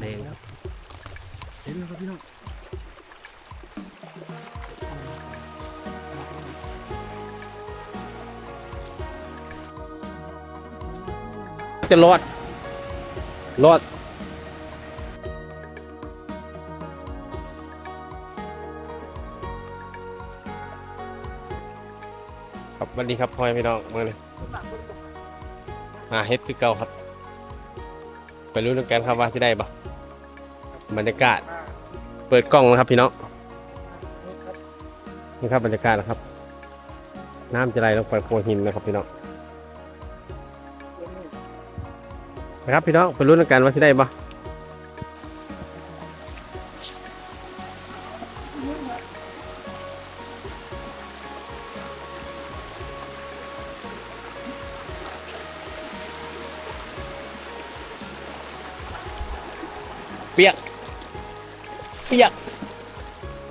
แดงครับเห็นไหมครับพี่น้องจะรอด รอดครับสวัสดีครับพ่อแม่พี่น้องมาเลยมาเฮ็ดคือเก่าครับ ไปรู้เรื่องการครับว่าสิได้ปะบรรยากาศ เปิดกล้องนะครับพี่น้องนี่ครับบรรยากาศนะครับ น้ำจะไหลลงไปโพหินนะครับพี่น้องนะครับพี่น้องไปรู้เรื่องการว่าสิได้ป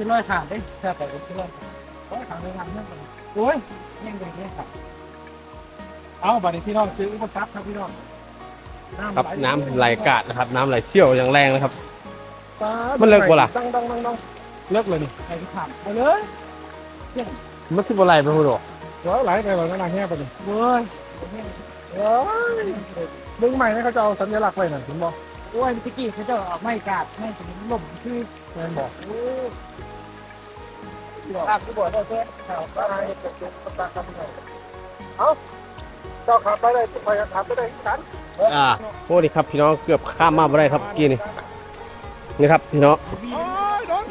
เฮ้ยมีปัญหาถ้าจะทำอะไรแบบนี้เนาะเพราะว่าแล้วมันเออมันหักแล้วเป็นร้อยถามได้แค่ไปเป็นร้อยร้อยถามได้ทำเรื่องอะไรโอ้ยยังไงเนี่ยครับ เอาบัดนี้พี่น้องซื้ออุปสรรคครับพี่น้องครับน้ำไหลกาดนะครับ น้ำไหลเชี่ยวอย่างแรงนะครับปลามันเลิกบ่ล่ะดังดังดังดังเลิกเลยนี่ใครที่ถามไปเลยมันคืออะไรไปพูดหรอเดี๋ยวไหลไปหลังนางแห้ไปเลยเว้ยเฮ้ยดึงใหม่นะเขาจะเอาสัญลักษณ์ไว้หน่อยผมบอกโอ้ยตะกี้เขาจะออกไม่กาดไม่ถึงลมคือแมนบอก โอ้ภาพที่บอกได้แค่ข่าวปลาเห็ดกระจุกกระตาครับพี่น้องเอาเจ้าขับไปเลยไปขับไปเลยกันอ่าโอ้ดีครับพี่น้องเกือบข้ามมาไม่ได้ครับเมื่อกี้นี่นี่ครับพี่น้องโอ้ยโดน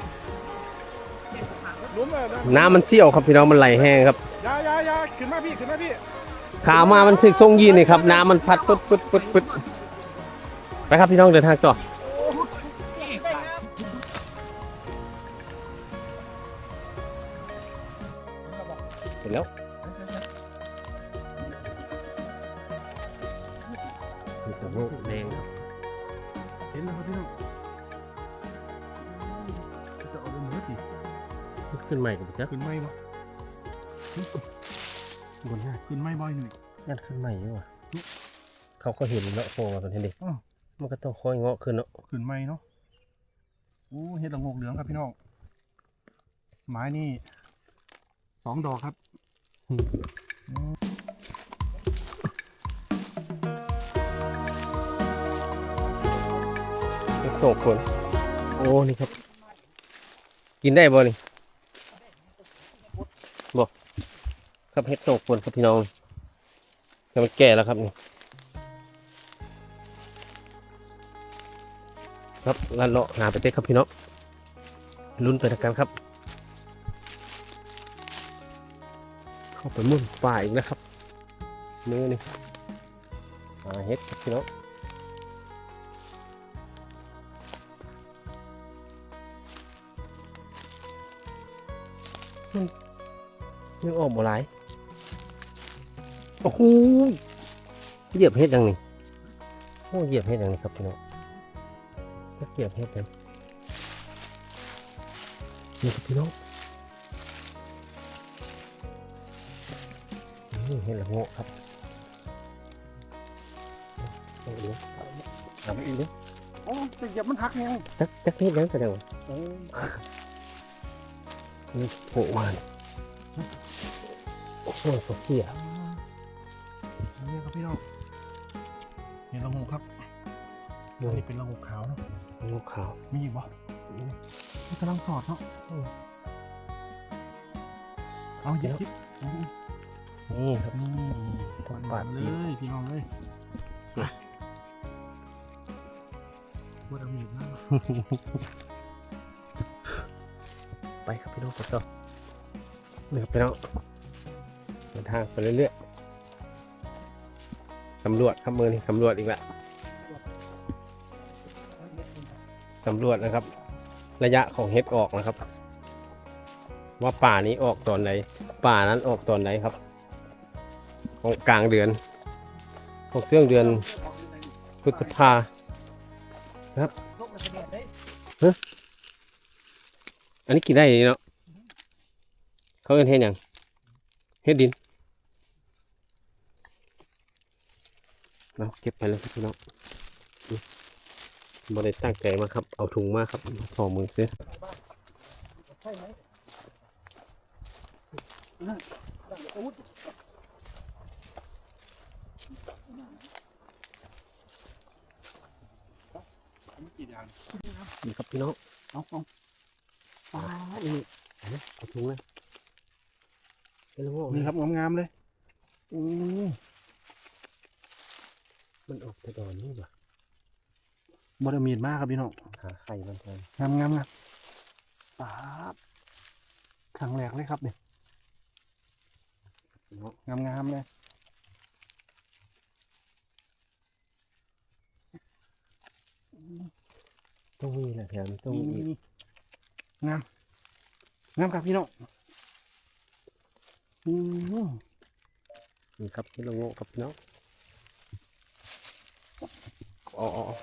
ลุ้มเลยนะน้ำมันเชี่ยวครับพี่น้องมันไหลแห้งครับอยาอยาอยาขึ้นมาพี่ขึ้นมาพี่ขามามันสึกทรงยีนนี่ครับน้ำมันพัดปึ๊ดปึ๊ดปึ๊ดปึ๊ดไปครับพี่น้องเดินทางต่อ มีตัวโลกแดงครับ เห็นไหมครับพี่น้องจะเอาไปเหมือนสิขึ้นใหม่กับจ๊ะขึ้นไหมวะบนหน้าขึ้นไหมบ่อยหน่อยนั่นขึ้นใหม่อยู่ว่ะเขาก็เห็นแล้วโฟมาเป็นเห็นดิอ้าวมันก็ต้องค่อยเงาะขึ้นเนาะขึ้นไหมเนาะโอ้เห็ดละโงกเหลืองครับพี่น้องไม้นี่สองดอกครับ ตกคนโอ้ นี่ครับ กินได้บ่นี่บ่ครับเห็ดโตกคนครับพี่น้องแต่มันแก่แล้วครับนี่ครับลันเลาะหาไปเต้ครับพี่น้องลุ้นไปด้วยกันครับ เข้าไปมุ่นป่าอีกนะครับมือนี่หาเห็ดครับพี่น้อง ยังออกบ่หลายโอ้โหเหยียบเฮ็ดยังนี่โอ้เหยียบเฮ็ดยังนี่ครับพี่น้องเหยียบเฮ็ดยังนี่ครับพี่น้องนี่เฮ็ดละโง่ครับเอาเดี๋ยวเอาไปอีกเดี๋ยวโอ้จะเหยียบมันหักยังจักจักเฮ็ดยังแสดงว่าโอ้ นี่โผล่มาเนี่ยโอ้โหเสียนี่ครับพี่น้องเห็นละโงกครับดูอันนี่นี้เป็นละโงกขาวเนาะลูกขาวมีอีกบ่นี่กำลังสอดเนาะเอาหยิบหยิบโอ้นี่ครับนี่ต้องหปาวาดนๆเลอีกยพี่น้องเลยไปว่าเอามีดมา ไปครับพี่น้องกดต่อนี่ครับพี่น้องเดินทางไปเรื่อยๆสำรวจครับมือนี่สำรวจอีกแล้วสำรวจนะครับ ระยะของเห็ดออกนะครับ ว่าป่านี้ออกตอนไหนป่านั้นออกตอนไหนครับ ของกลางเดือน ของเครื่องเดือนพฤษภาลูกมันจะ อันนี้กินได้เนาะเขาเอิ้นเฮ็ดหยังเฮ็ดดินเราเก็บไปแล้วพี่น้องอืมบ่ได้ตั้งใจมาครับ เอาถุงมาครับของมือซื้อใช่ไหมอันนี้กี่อย่างนี่ครับพี่น้อง เอาเอาอ่านี่เอาเอาถุงเลยเป็นละโงกนี่ครับงามๆเลยโอ้มันออกแต่ดอนนี่ป่ะบไดมีดมากครับพี่น้องหาไข่มันแทนงามงามงามปาบครั้งแรกเลยครับเนี่ยพี่น้องงามงามๆเลยต้องมีแหละแถมต้องนี่มีนี่ งามงามครับพี่น้องอืมนี่ครับเป็นละโงกครับพี่น้องอ๋ออ๋ออ๋อ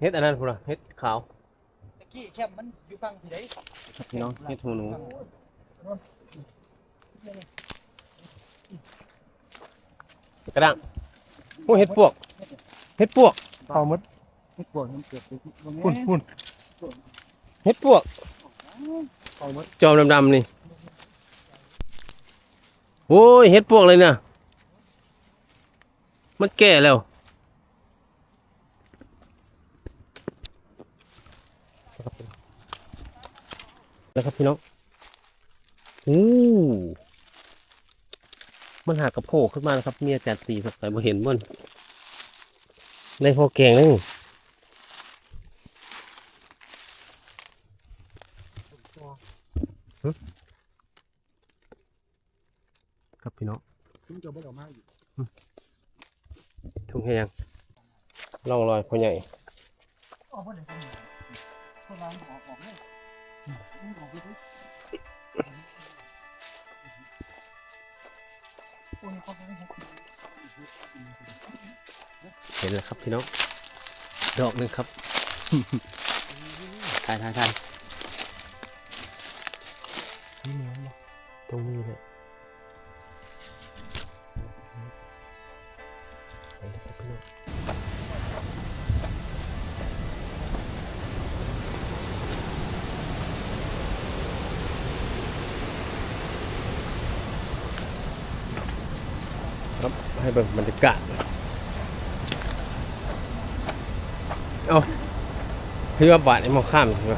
เฮ็ดอันนั้นพุ่นน่ะเฮ็ดขาวตะกี้แคบมันอยู่ฝั่งที่ไหนพี่น้องเฮ็ดหูหนูกระด้างโอ้เฮ็ดปวกเฮ็ดปวกเอาหมดไม่ปวดมันเกิดไปที่ตรงนี้ปุ่นปุ่นเฮ็ดปวกจอมดำๆนี่โอ้ยเฮ็ดปวกเลยเนี่ยมันแก่แล้วแล้วครับพี่น้องอู้ มันหากระโผล่ขึ้นมาแล้วครับ เมียจัดสีสดใสบ่เห็นบ่นในพอแกงเลยครับพี่น้องคุณจะบอกออกมาอยู่ทุ่งให้ยังล่องรอยพ่อใหญ่ออกมาเลยคนเราออกออกเลยออกไป เห็นแล้วครับพี่น้อง ดอกหนึ่งครับ ถ่ายถ่ายถ่าย ให้เบิ่งบรรยากาศเอาพี่ว่าบาทไอ้หมอข้ามใช่ไหม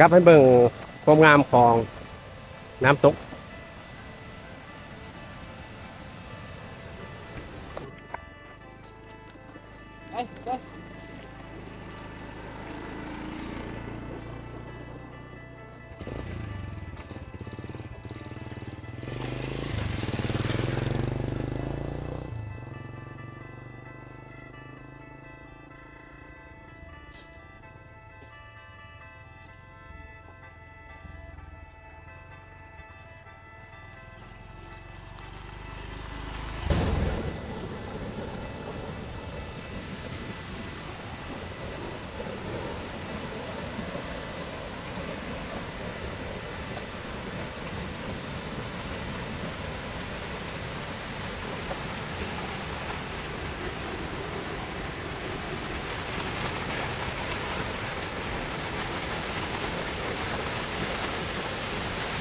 ครับให้เบิ่ง ความงามของน้ำตก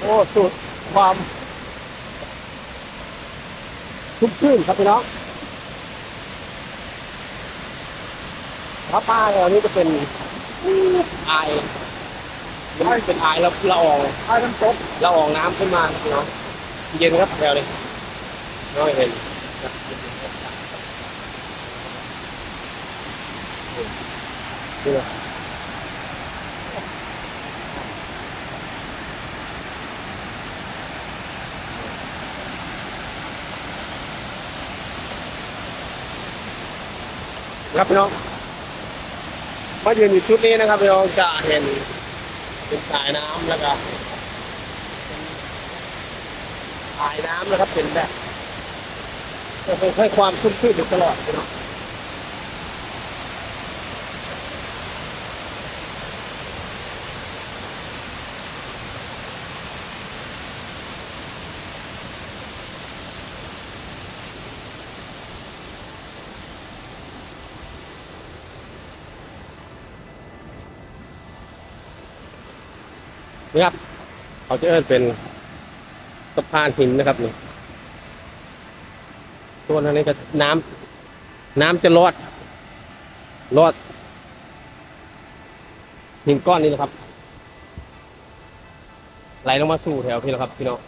อ้สุดความทุกชื่นครับพี่น้องพระป้าเรานี่จะเป็นไอมันเป็นไอแล้วละอองไอ้น้ำตกละอองน้ำขึ้นมาพี่น้องเย็นครับแถวนี้น้อยเห็นนี่นะ ครับพี่น้องมายืนอยู่ชุดนี้นะครับพี่น้องจะเห็นเป็นสายน้ำแล้วก็สายน้ำนะครับเป็นแบบจะเป็นให้ความชุ่มชื่นอยู่ตลอดพี่น้อง นี่ครับ เขาจะเอิ้นเป็นสะพานหินนะครับนี่ตัวนั้นนี่ก็น้ำน้ำจะรอดรอดหินก้อนนี้นะครับ ไหลลงมาสู่แถวพี่นะครับ พี่น้อง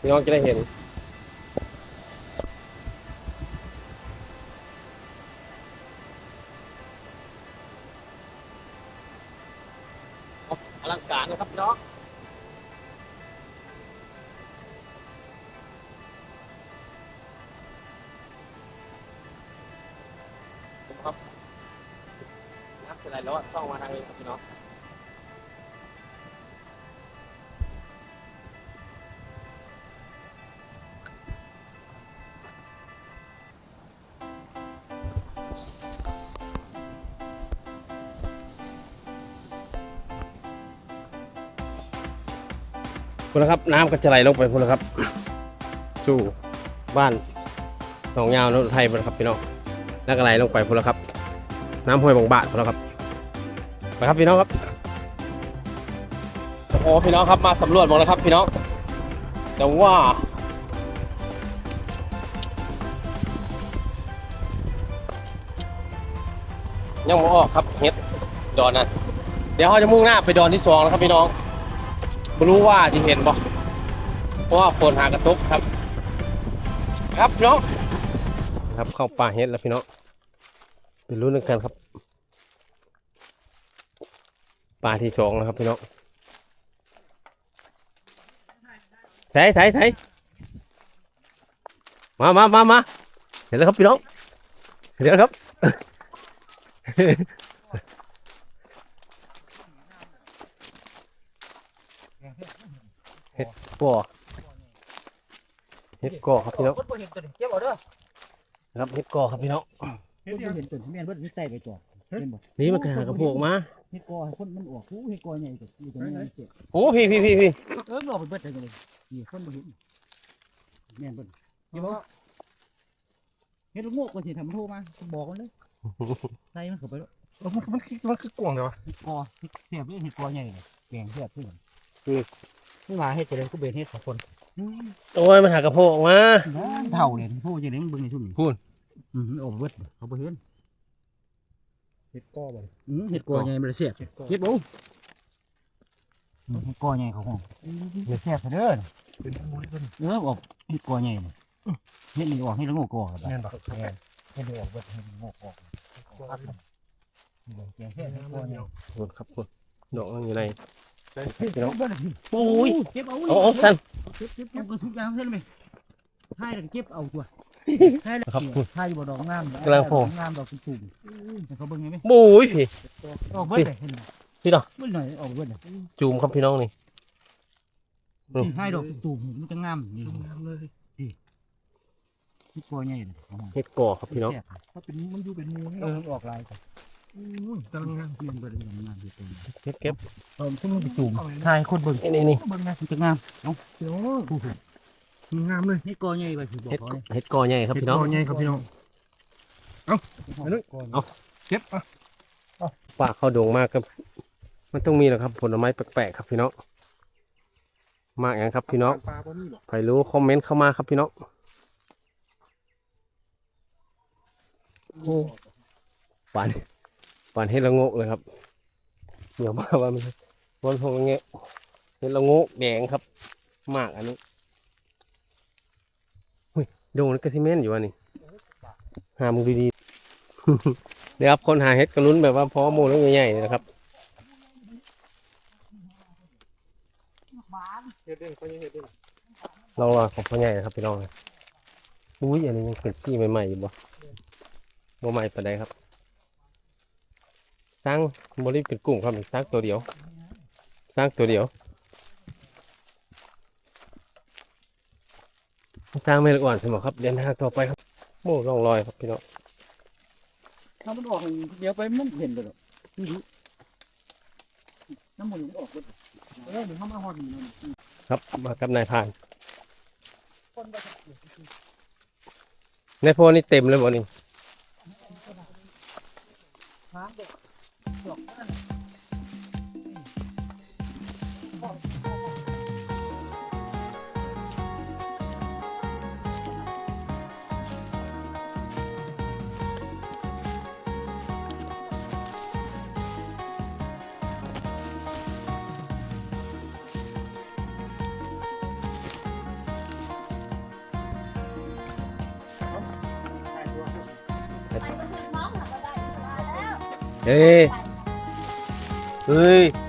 พี่น้องจะได้เห็น น้ำเป็นไรแล้วอะช่องมาทางนี้ครับพี่น้องคุณนะครับน้ำก็จะไหลลงไปคุณนะครับ สู่บ้านหนองยาวนนไทยพุ่นนะครับพี่น้องแล้วก็ไหลลงไปพุ่นแล้วครับ น้ำห้วยบางบาทพุ่นแล้วครับ ไปครับพี่น้องครับ โอ้พี่น้องครับมาสำรวจหมดแล้วครับพี่น้องแต่ว่า ยังไม่ออกครับเฮ็ดดอนนั้นเดี๋ยวเขาจะมุ่งหน้าไปดอนที่สองแล้วครับพี่น้องไม่รู้ว่าที่เห็นบ่เพราะว่าฝนหากระตุกครับ ครับพี่น้องครับเข้าป่าเฮ็ดแล้วพี่น้องไปรู้นกันครับ ปลาที่สองแล้วครับพี่น้องใส่ใส่ใส่มามามามาเห็นแล้วครับพี่น้องเห็นแล้วครับเห็ดก่อเห็ดก่อครับพี่น้องคนบ่เห็นตัวนี้เก็บเอาเด้อครับเห็ดก่อครับพี่น้องเฮ็ดคนยังบ่เห็นต้นแม่นเพิ่นสิใส่ไปตัว เห็นบ่นี่มันกระหากระโปงมาเฮ็ดกอให้คนมันออกหูเฮ็ดกอใหญ่ตัวอยู่ตรงนี้เจ็บโอ้พี่พี่พี่พี่เออมันออกไปเบิดเลยนี่คนบ่เห็นแม่นเพิ่นเห็นบ่เฮ็ดลูกโงกก็สิทำโทรมาบอกมันเลยใส่มันเข้าไปแล้วเออมันมันคือมันคือกวางเลยวะเฮ็ดกอเฮ็ดเสียบเลยเฮ็ดกอใหญ่เลยแกงเสียบขึ้นนี่มาเฮ็ดจะได้กูเบ็ดเฮ็ดสองคนโอ้ยมันหากระโปงมาเท่าเลยผู้จะได้มึงเบิ่งในทุ่มนี่พูดอือออกไปเบิดเอาไปเฮ็ด เฮ็ดก้อบ่อือเฮ็ดกอใหญ่บ่ได้เสียบเฮ็ดก้อเฮ็ดบ่เฮ็ดกอใหญ่เขาห้องเสียบเด้อเป็นมูลิเป็นเออออกเห็ดกอใหญ่เลยเห็ดนี่ออกให้ละโงกออกแม่นบ่แม่นเห็ดนี่ออกเบิดเห็ดงอกออกครับนี่เลยแกงเห็ดกอใหญ่พูดครับพูดดอกมันอยู่ในพี่น้องเบิดพี่โอ้ยเก็บเอาโอ้โอ้สั้นเก็บเก็บเก็บกันทุกอย่างเส้นไหมให้แล้วก็เก็บเอาตัว ให้แล้วครับให้อยู่บ่ดอกงามกำลังโผล่ดอกงามดอกชุ่มๆแต่เขาเบิ่งไงไหมโอ้ยพี่ออกเบิดเลยเห็นไหมพี่ดอกเบิดหน่อยออกเบิดเลยจูมครับพี่น้องนี่อืมให้ดอกตุ่มๆมันจะงามนี่งามเลยเห็ดกอใหญ่เลยเห็ดก่อครับพี่น้องถ้าเป็นมันอยู่เป็นมูนี่เอเนาะอออกลายกันอืมกำลังงามเพียงเบิดเลยงามอยู่ตรงนี้เก็บเก็บเออทุ่มมันไปจุ่มถ่ายคนเบิ่งนี่นี่นี่เบิ่งนะมันจะงามเนาะเดี๋ยวมัน งามเลยนี่กอใหญ่ไปคือบอกเห็ดเขาเลยเห็ดก่อใหญ่ครับพี่น้องเฮ็ดก้อใหญ่ครับพี่น้องไปเลยเอา เก็บอะป่าเข้าโด่งมากครับ มันต้องมีแหละครับ ผลไม้แปลกๆครับพี่น้อง มากอย่างครับพี่น้องปลาบ่นี่บ่ใครรู้คอมเมนต์เข้ามาครับพี่น้อง โอ้ ปานปานเฮ็ดละโงกเลยครับ เดี๋ยวมาว่ามันมันคงเงี้ยเห็ดละโงกแดงครับ มากอันนี้ หุ้ยโดนกระซิเมนต์อยู่วะนี่หามึงดีๆเดี๋ยวครับคนหาเห็ดกระลุ้นแบบว่าพอโมแล้วใหญ่ๆนะครับเฮ็ดเด่นเขาเฮ็ดเด่นลองรอของพ่อใหญ่นะครับพี่น้องอุ้ยอันนี้ยังเป็นที่ใหม่ๆอยู่บ่บ่ใหม่ปานใดครับสร้างบริเป็นกลุ่มครับสร้างตัวเดียวสร้างตัวเดียว สร้างไม่ละอ่อนสมอครับเดินทางต่อไปครับโม่ร่องรอยครับพี่น้องถ้ามันออกเดี๋ยวไปมันเห็นเลยหรอกนี่น้ำมันมันออกเลยเออเดี๋ยวเขามาหอดมันครับมากับนายพรานคนบ่ในโพนี่เต็มเลยบ่นี่หาเด็กดอก นั่น